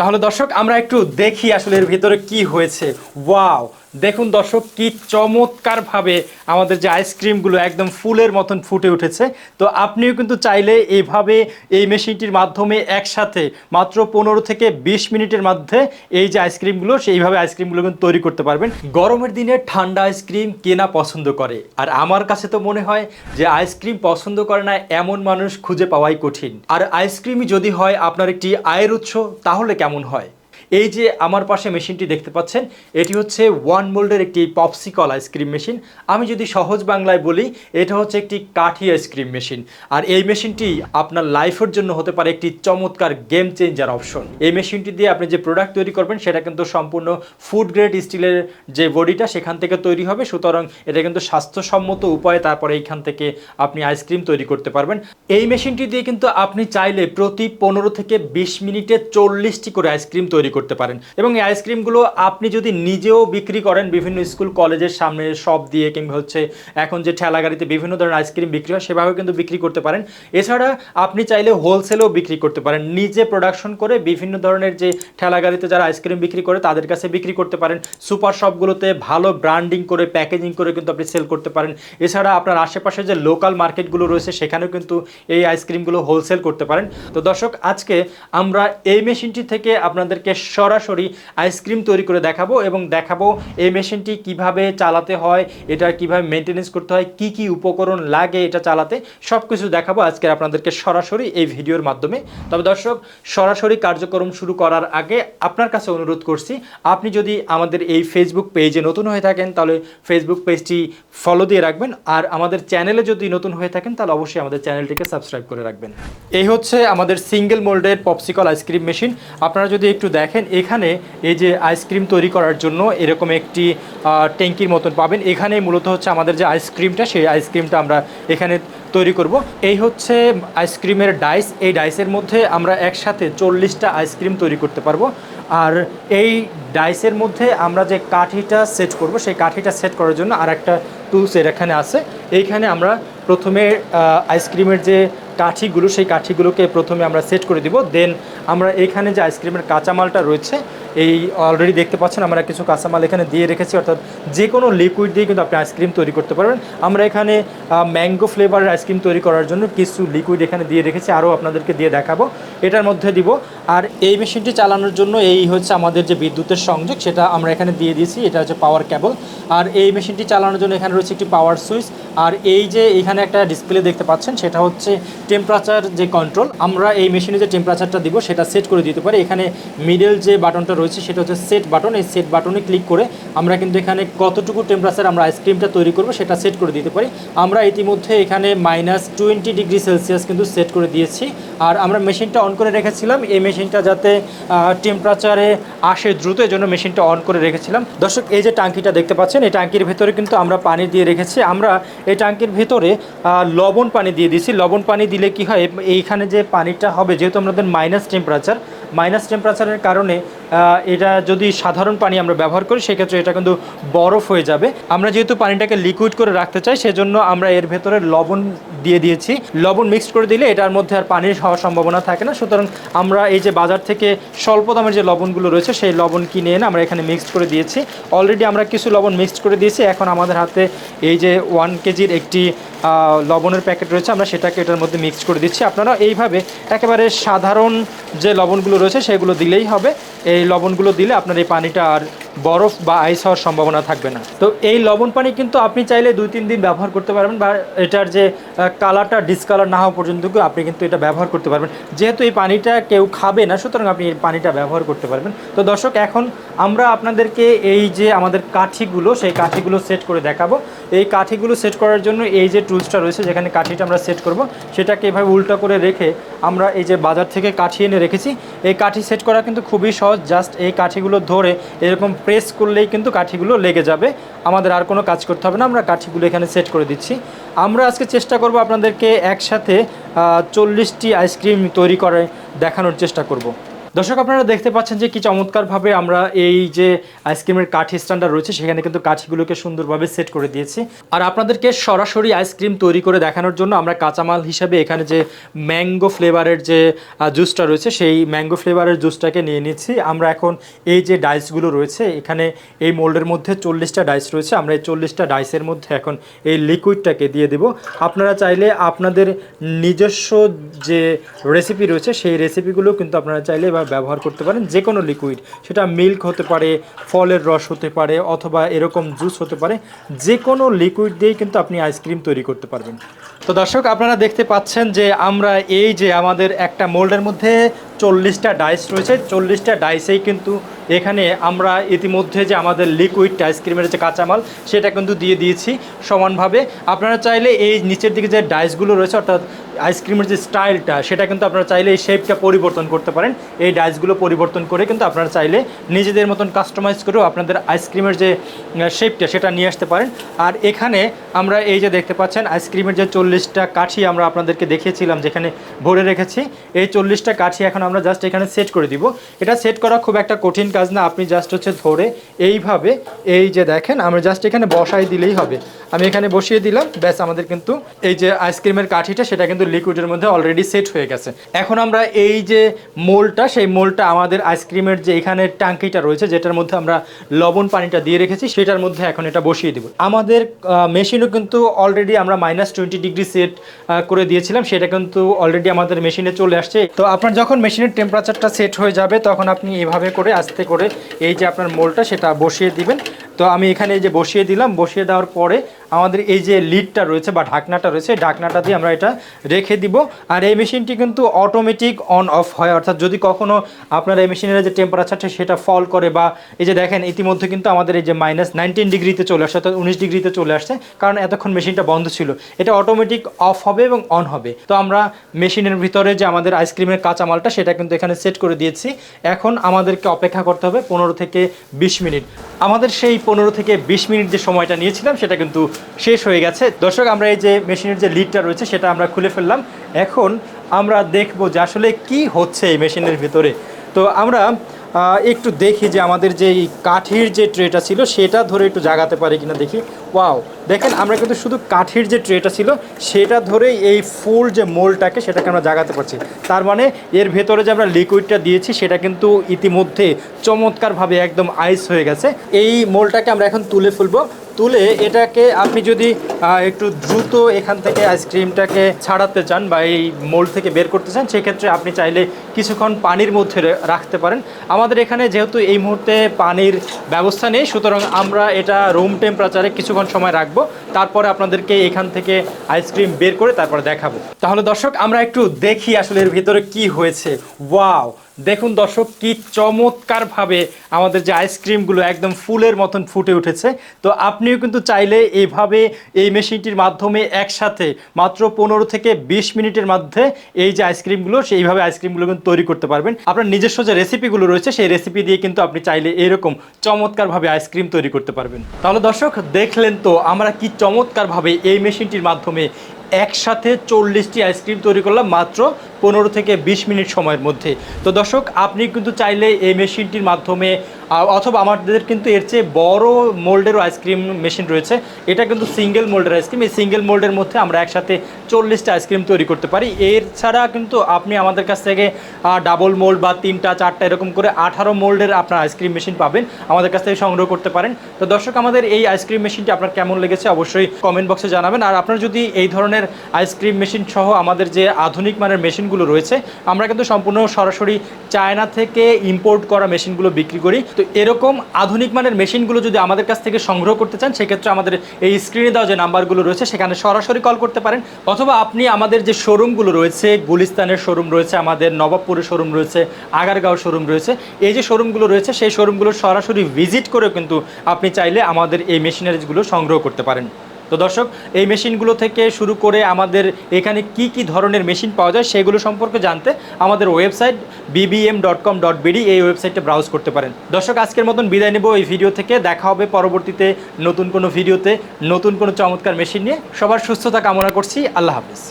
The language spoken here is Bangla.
তাহলে দর্শক আমরা একটু দেখি আসলে এর ভিতরে কি হয়েছে। ওয়াও! দেখুন দর্শক, কি চমৎকারভাবে আমাদের যে আইসক্রিমগুলো একদম ফুলের মতন ফুটে উঠেছে। তো আপনিও কিন্তু চাইলে এইভাবে এই মেশিনটির মাধ্যমে একসাথে মাত্র পনেরো থেকে বিশ মিনিটের মধ্যে এই যে আইসক্রিমগুলো সেইভাবে আইসক্রিমগুলো কিন্তু তৈরি করতে পারবেন। গরমের দিনে ঠান্ডা আইসক্রিম কেনা পছন্দ করে। আর আমার কাছে তো মনে হয় যে আইসক্রিম পছন্দ করে না এমন মানুষ খুঁজে পাওয়াই কঠিন। আর আইসক্রিমই যদি হয় আপনার একটি আয়ের উৎস, তাহলে কেমন হয়? এই যে আমার পাশে মেশিনটি দেখতে পাচ্ছেন, এটি হচ্ছে ওয়ান মোল্ডের একটি পপসিকল আইসক্রিম মেশিন আমি যদি সহজ বাংলায় বলি, এটা হচ্ছে একটি কাঠি আইসক্রিম মেশিন আর এই মেশিনটি আপনার লাইফের জন্য হতে পারে একটি চমৎকার গেম চেঞ্জার অপশন এই মেশিনটি দিয়ে আপনি যে প্রোডাক্ট তৈরি করবেন, সেটা কিন্তু সম্পূর্ণ ফুড গ্রেড স্টিলের যে বডিটা, সেখান থেকে তৈরি হবে। সুতরাং এটা কিন্তু স্বাস্থ্যসম্মত উপায়ে তারপরে এইখান থেকে আপনি আইসক্রিম তৈরি করতে পারবেন। এই মেশিনটি দিয়ে কিন্তু আপনি চাইলে প্রতি পনেরো থেকে বিশ মিনিটে চল্লিশটি করে আইসক্রিম তৈরি করতে পারেন। এবং এই আইসক্রিমগুলো আপনি যদি নিজেও বিক্রি করেন বিভিন্ন স্কুল, কলেজের সামনে শপ দিয়ে কিংবা হচ্ছে এখন যে ঠেলা গাড়িতে বিভিন্ন ধরনের আইসক্রিম বিক্রি হয়, সেভাবেও কিন্তু বিক্রি করতে পারেন। এছাড়া আপনি চাইলে হোলসেলেও বিক্রি করতে পারেন। নিজে প্রোডাকশন করে বিভিন্ন ধরনের যে ঠেলা গাড়িতে যারা আইসক্রিম বিক্রি করে, তাদের কাছে বিক্রি করতে পারেন। সুপার শপগুলোতে ভালো ব্র্যান্ডিং করে প্যাকেজিং করে কিন্তু আপনি সেল করতে পারেন। এছাড়া আপনার আশেপাশে যে লোকাল মার্কেটগুলো রয়েছে, সেখানেও কিন্তু এই আইসক্রিমগুলো হোলসেল করতে পারেন। তো দর্শক, আজকে আমরা এই মেশিনটি থেকে আপনাদেরকে সরাসরি আইসক্রিম তৈরি করে দেখাবো এবং দেখাবো এই মেশিনটি কীভাবে চালাতে হয়, এটা কীভাবে মেনটেনেন্স করতে হয়, কি কি উপকরণ লাগে এটা চালাতে সব কিছু দেখাবো আজকে আপনাদেরকে সরাসরি এই ভিডিওর মাধ্যমে। তবে দর্শক, সরাসরি কার্যক্রম শুরু করার আগে আপনার কাছে অনুরোধ করছি, আপনি যদি আমাদের এই ফেসবুক পেজে নতুন হয়ে থাকেন, তাহলে ফেসবুক পেজটি ফলো দিয়ে রাখবেন, আর আমাদের চ্যানেলে যদি নতুন হয়ে থাকেন, তাহলে অবশ্যই আমাদের চ্যানেলটিকে সাবস্ক্রাইব করে রাখবেন। এই হচ্ছে আমাদের সিঙ্গেল মোল্ডের পপসিকল আইসক্রিম মেশিন আপনারা যদি একটু দেখেন এখানে এই যে আইসক্রিম তৈরি করার জন্য এরকম একটি ট্যাঙ্কির মতন পাবেন। এখানে মূলত হচ্ছে আমাদের যে আইসক্রিমটা সেই আইসক্রিমটা আমরা এখানে তৈরি করব। এই হচ্ছে আইসক্রিমের ডাইস এই ডাইসের মধ্যে আমরা একসাথে চল্লিশটা আইসক্রিম তৈরি করতে পারব। আর এই ডাইসের মধ্যে আমরা যে কাঠিটা সেট করব, সেই কাঠিটা সেট করার জন্য আর একটা টুলস এর এখানে আছে। এইখানে আমরা প্রথমে আইসক্রিমের যে কাঠিগুলো, সেই কাঠিগুলোকে প্রথমে আমরা সেট করে দিব। দেন আমরা এখানে যে আইসক্রিমের কাঁচামালটা রয়েছে, এই অলরেডি দেখতে পাচ্ছেন আমরা কিছু কাঁচামাল এখানে দিয়ে রেখেছি। অর্থাৎ যে কোনো লিকুইড দিয়ে কিন্তু আপনি আইসক্রিম তৈরি করতে পারবেন। আমরা এখানে ম্যাঙ্গো ফ্লেভারের আইসক্রিম তৈরি করার জন্য কিছু লিকুইড এখানে দিয়ে রেখেছি, আরও আপনাদেরকে দিয়ে দেখাবো। এটার মধ্যে দিব। আর এই মেশিনটি চালানোর জন্য এই হচ্ছে আমাদের যে বিদ্যুতের সংযোগ, সেটা আমরা এখানে দিয়ে দিয়েছি। এটা হচ্ছে পাওয়ার কেবল আর এই মেশিনটি চালানোর জন্য এখানে রয়েছে একটি পাওয়ার সুইচ আর এই যে এখানে একটা ডিসপ্লে দেখতে পাচ্ছেন, সেটা হচ্ছে টেম্পারেচার যে কন্ট্রোল আমরা এই মেশিনে যে টেম্পারেচারটা দিব, সেটা সেট করে দিতে পারি। এখানে মিডল যে বাটনটা রয়েছে, সেটা হচ্ছে সেট বাটন এই সেট বাটনে ক্লিক করে আমরা কিন্তু এখানে কতটুকু টেম্পারেচার আমরা আইসক্রিমটা তৈরি করব, সেটা সেট করে দিতে পারি। আমরা ইতিমধ্যে এখানে মাইনাস টোয়েন্টি ডিগ্রি সেলসিয়াস কিন্তু সেট করে দিয়েছি। আর আমরা মেশিনটা অন করে রেখেছিলাম। এই মেশিনটা যাতে টেম্পারেচারে আসে দ্রুত জন্য মেশিনটা অন করে রেখেছিলাম। দর্শক, এই যে টাঙ্কিটা দেখতে পাচ্ছেন, এই টাঙ্কির ভেতরে কিন্তু আমরা পানি দিয়ে রেখেছি। আমরা এই টাঙ্কির ভেতরে লবণ পানি দিয়ে দিয়েছি। লবণ পানি দিলে কি হয়? এইখানে যে পানিটা হবে যেহেতু আমাদের মাইনাস টেম্পারেচার মাইনাস টেম্পারেচারের কারণে এটা যদি সাধারণ পানি আমরা ব্যবহার করি, সেক্ষেত্রে এটা কিন্তু বরফ হয়ে যাবে। আমরা যেহেতু পানিটাকে লিকুইড করে রাখতে চাই, সেজন্য আমরা এর ভেতরে লবণ দিয়ে দিয়েছি। লবণ মিক্সড করে দিলে এটার মধ্যে আর পানির হওয়ার সম্ভাবনা থাকে না। সুতরাং আমরা এই যে বাজার থেকে স্বল্প দামের যে লবণগুলো রয়েছে, সেই লবণ কিনে এনে আমরা এখানে মিক্সড করে দিয়েছি। অলরেডি আমরা কিছু লবণ মিক্সড করে দিয়েছি। এখন আমাদের হাতে এই যে ওয়ান কেজির একটি লবণের প্যাকেট রয়েছে, আমরা সেটাকে এটার মধ্যে মিক্সড করে দিচ্ছি। আপনারা এইভাবে একেবারে সাধারণ যে লবণগুলো রয়েছে সেগুলো দিলেই হবে। এই লবণগুলো দিলে আপনার এই পানিটা আর বরফ বা আইস হওয়ার সম্ভাবনা থাকবে না। তো এই লবণ পানি কিন্তু আপনি চাইলে দুই, তিন দিন ব্যবহার করতে পারবেন বা এটার যে কালারটা ডিসকালার না হওয়া পর্যন্ত আপনি কিন্তু এটা ব্যবহার করতে পারবেন। যেহেতু এই পানিটা কেউ খাবে না, সুতরাং আপনি এই পানিটা ব্যবহার করতে পারবেন। তো দর্শক, এখন আমরা আপনাদেরকে এই যে আমাদের কাঠিগুলো, সেই কাঠিগুলো সেট করে দেখাবো। এই কাঠিগুলো সেট করার জন্য এই যে টুলসটা রয়েছে, যেখানে কাঠিটা আমরা সেট করব, সেটাকে এভাবে উল্টো করে রেখে আমরা এই যে বাজার থেকে কাঠি এনে রেখেছি। এই কাঠি সেট করা কিন্তু খুবই সহজ। জাস্ট এই কাঠিগুলো ধরে এরকম প্রেস করলেই কিন্তু কাঠিগুলো লেগে যাবে। আমাদের আর কোনো কাজ করতে হবে না, আমরা কাঠিগুলো এখানে সেট করে দিচ্ছি। আমরা আজকে চেষ্টা করব আপনাদেরকে একসাথে চল্লিশটি আইসক্রিম তৈরি করে দেখানোর চেষ্টা করব। দর্শক, আপনারা দেখতে পাচ্ছেন যে কি চমৎকারভাবে আমরা এই যে আইসক্রিমের কাঠি স্ট্যান্ডার রয়েছে, সেখানে কিন্তু কাঠিগুলোকে সুন্দরভাবে সেট করে দিয়েছি। আর আপনাদেরকে সরাসরি আইসক্রিম তৈরি করে দেখানোর জন্য আমরা কাঁচামাল হিসাবে এখানে যে ম্যাঙ্গো ফ্লেভারের যে জুসটা রয়েছে, সেই ম্যাঙ্গো ফ্লেভারের জুসটাকে নিয়ে নিচ্ছি। আমরা এখন এই যে ডাইসগুলো রয়েছে, এখানে এই মোল্ডের মধ্যে চল্লিশটা ডাইস রয়েছে। আমরা এই চল্লিশটা ডাইসের মধ্যে এখন এই লিকুইডটাকে দিয়ে দেব। আপনারা চাইলে আপনাদের নিজস্ব যে রেসিপি রয়েছে, সেই রেসিপিগুলো কিন্তু আপনারা চাইলে এবার ব্যবহার করতে পারেন যে কোনো লিকুইড সেটা মিল্ক হতে পারে, ফলের রস হতে পারে, অথবা এরকম জুস হতে পারে যে কোনো লিকুইড দিয়েই কিন্তু আপনি আইসক্রিম তৈরি করতে পারবেন। তো দর্শক, আপনারা দেখতে পাচ্ছেন যে আমরা এই যে আমাদের একটা মোল্ডের মধ্যে চল্লিশটা ডাইস রয়েছে, চল্লিশটা ডাইসেই কিন্তু এখানে আমরা ইতিমধ্যে যে আমাদের লিকুইড আইসক্রিমের যে কাঁচামাল, সেটা কিন্তু দিয়ে দিয়েছি সমানভাবে। আপনারা চাইলে এই নিচের দিকে যে ডাইসগুলো রয়েছে, অর্থাৎ আইসক্রিমের যে স্টাইলটা সেটা কিন্তু আপনারা চাইলে এই শেপটা পরিবর্তন করতে পারেন। এই ডাইসগুলো পরিবর্তন করে কিন্তু আপনারা চাইলে নিজেদের মতন কাস্টমাইজ করেও আপনাদের আইসক্রিমের যে শেপটা সেটা নিয়ে আসতে পারেন। আর এখানে আমরা এই যে দেখতে পাচ্ছেন আইসক্রিমের যে চল্লিশটা কাঠি আমরা আপনাদেরকে দেখিয়েছিলাম, যেখানে ভরে রেখেছি। এই চল্লিশটা কাঠি এখন আমরা জাস্ট এখানে সেট করে দিব। এটা সেট করা খুব একটা কঠিন না, আপনি জাস্ট হচ্ছে ধরে এইভাবে, এই যে দেখেন, আমরা জাস্ট এখানে বসাই দিলেই হবে। আমি এখানে বসিয়ে দিলাম, ব্যাস আমাদের কিন্তু এই যে আইসক্রিমের কাঠিটা, সেটা কিন্তু লিকুইডের মধ্যে অলরেডি সেট হয়ে গেছে। এখন আমরা এই যে মোলটা সেই মোলটা আমাদের আইসক্রিমের যে এখানে ট্যাঙ্কিটা রয়েছে, যেটার মধ্যে আমরা লবণ পানিটা দিয়ে রেখেছি, সেটার মধ্যে এখন এটা বসিয়ে দিব। আমাদের মেশিনও কিন্তু অলরেডি আমরা মাইনাস টোয়েন্টি ডিগ্রি সেট করে দিয়েছিলাম, সেটা কিন্তু অলরেডি আমাদের মেশিনে চলে আসছে। তো আপনার যখন মেশিনের টেম্পারেচারটা সেট হয়ে যাবে, তখন আপনি এভাবে করে আস্তে করে এই যে আপনার মোলটা সেটা বসিয়ে দিবেন। তো আমি এখানে এই যে বসিয়ে দিলাম, বসিয়ে দেওয়ার পরে আমাদের এই যে লিডটা রয়েছে বা ঢাকনাটা রয়েছে ঢাকনাটা দিয়ে আমরা এটা রেখে দিব। আর এই মেশিনটি কিন্তু অটোমেটিক অন অফ হয়। অর্থাৎ যদি কখনো আপনার এই মেশিনের যে টেম্পারেচারটা সেটা ফল করে বা এই যে দেখেন, ইতিমধ্যে কিন্তু আমাদের এই যে মাইনাস নাইনটিন ডিগ্রিতে চলে আসছে, অর্থাৎ উনিশ ডিগ্রিতে চলে আসছে, কারণ এতক্ষণ মেশিনটা বন্ধ ছিল। এটা অটোমেটিক অফ হবে এবং অন হবে। তো আমরা মেশিনের ভিতরে যে আমাদের আইসক্রিমের কাঁচামালটা, সেটা কিন্তু এখানে সেট করে দিয়েছি। এখন আমাদেরকে অপেক্ষা করতে হবে পনেরো থেকে বিশ মিনিট। আমাদের সেই পনেরো থেকে বিশ মিনিট যে সময়টা নিয়েছিলাম, সেটা কিন্তু শেষ হয়ে গেছে। দর্শক, আমরা এই যে মেশিনের যে লিডটা রয়েছে, সেটা আমরা খুলে ফেললাম। এখন আমরা দেখব যে আসলে কি হচ্ছে এই মেশিনের ভিতরে। তো আমরা একটু দেখি যে আমাদের যে কাঠের যে ট্রেটা ছিল, সেটা ধরে একটু জাগাতে পারি কিনা দেখি। ওয়াও দেখেন, আমরা কিন্তু শুধু কাঠের যে ট্রেটা ছিল, সেটা ধরেই এই ফুল যে মোলটাকে সেটাকে আমরা জাগাতে পারছি। তার মানে এর ভেতরে যে আমরা লিকুইডটা দিয়েছি, সেটা কিন্তু ইতিমধ্যে চমৎকারভাবে একদম আইস হয়ে গেছে। এই মোলটাকে আমরা এখন তুলে ফেলব। তুলে এটাকে আপনি যদি একটু দ্রুত এখান থেকে আইসক্রিমটাকে ছাড়াতে চান বা এই মোল থেকে বের করতে চান, সেক্ষেত্রে আপনি চাইলে কিছুক্ষণ পানির মধ্যে রাখতে পারেন। আমাদের এখানে যেহেতু এই মুহূর্তে পানির ব্যবস্থা নেই, সুতরাং আমরা এটা রুম টেম্পারেচারে কিছুক্ষণ সময় রাখব, তারপরে আপনাদেরকে এখান থেকে আইসক্রিম বের করে তারপরে দেখাবো। তাহলে দর্শক, আমরা একটু দেখি আসলে এর ভিতরে কি হয়েছে। ওয়াও দেখুন দর্শক, কি চমৎকারভাবে আমাদের যে আইসক্রিমগুলো একদম ফুলের মতন ফুটে উঠেছে। তো আপনিও কিন্তু চাইলে এইভাবে এই মেশিনটির মাধ্যমে একসাথে মাত্র পনেরো থেকে বিশ মিনিটের মধ্যে এই যে আইসক্রিমগুলো সেইভাবে আইসক্রিমগুলো কিন্তু তৈরি করতে পারবেন। আপনার নিজস্ব যে রেসিপিগুলো রয়েছে, সেই রেসিপি দিয়ে কিন্তু আপনি চাইলে এরকম চমৎকারভাবে আইসক্রিম তৈরি করতে পারবেন। তাহলে দর্শক, দেখলেন তো আমরা কি চমৎকারভাবে এই মেশিনটির মাধ্যমে একসাথে চল্লিশটি আইসক্রিম তৈরি করলাম মাত্র পনেরো থেকে বিশ মিনিট সময়ের মধ্যে। তো দর্শক, আপনি কিন্তু চাইলে এই মেশিনটির মাধ্যমে অথবা আমাদের কিন্তু এর চেয়ে বড় মোল্ডেরও আইসক্রিম মেশিন রয়েছে। এটা কিন্তু সিঙ্গেল মোল্ডের আইসক্রিম এই সিঙ্গেল মোল্ডের মধ্যে আমরা একসাথে চল্লিশটা আইসক্রিম তৈরি করতে পারি। এর ছাড়া কিন্তু আপনি আমাদের কাছ থেকে ডাবল মোল্ড বা তিনটা, চারটা এরকম করে আঠারো মোল্ডের আপনার আইসক্রিম মেশিন পাবেন। আমাদের কাছ থেকে সংগ্রহ করতে পারেন। তো দর্শক, আমাদের এই আইসক্রিম মেশিনটি আপনার কেমন লেগেছে অবশ্যই কমেন্ট বক্সে জানাবেন। আর আপনার যদি এই ধরনের আইসক্রিম মেশিন সহ আমাদের যে আধুনিক মানের মেশিনগুলো রয়েছে, আমরা কিন্তু সম্পূর্ণ সরাসরি চায়না থেকে ইম্পোর্ট করা মেশিনগুলো বিক্রি করি। তো এরকম আধুনিক মানের মেশিনগুলো যদি আমাদের কাছ থেকে সংগ্রহ করতে চান, সেক্ষেত্রে আমাদের এই স্ক্রিনে দেওয়া যে নাম্বারগুলো রয়েছে, সেখানে সরাসরি কল করতে পারেন। অথবা আপনি আমাদের যে শোরুমগুলো রয়েছে, গুলিস্তানের শোরুম রয়েছে, আমাদের নবাবপুরের শোরুম রয়েছে, আগারগাঁও শোরুম রয়েছে, এই যে শোরুমগুলো রয়েছে, সেই শোরুমগুলো সরাসরি ভিজিট করেও কিন্তু আপনি চাইলে আমাদের এই মেশিনারিজগুলো সংগ্রহ করতে পারেন। তো দর্শক, এই মেশিনগুলো থেকে শুরু করে আমাদের এখানে কি কি ধরনের মেশিন পাওয়া যায় সেগুলো সম্পর্কে জানতে আমাদের website BBM dot com dot BD এই ওয়েবসাইটে ব্রাউজ করতে পারেন। দর্শক, আজকের মতন বিদায় নেব এই ভিডিও থেকে। দেখা হবে পরবর্তীতে নতুন কোনো ভিডিওতে, নতুন কোনো চমৎকার মেশিন নিয়ে। সবার সুস্থতা কামনা করছি। আল্লাহ হাফিজ।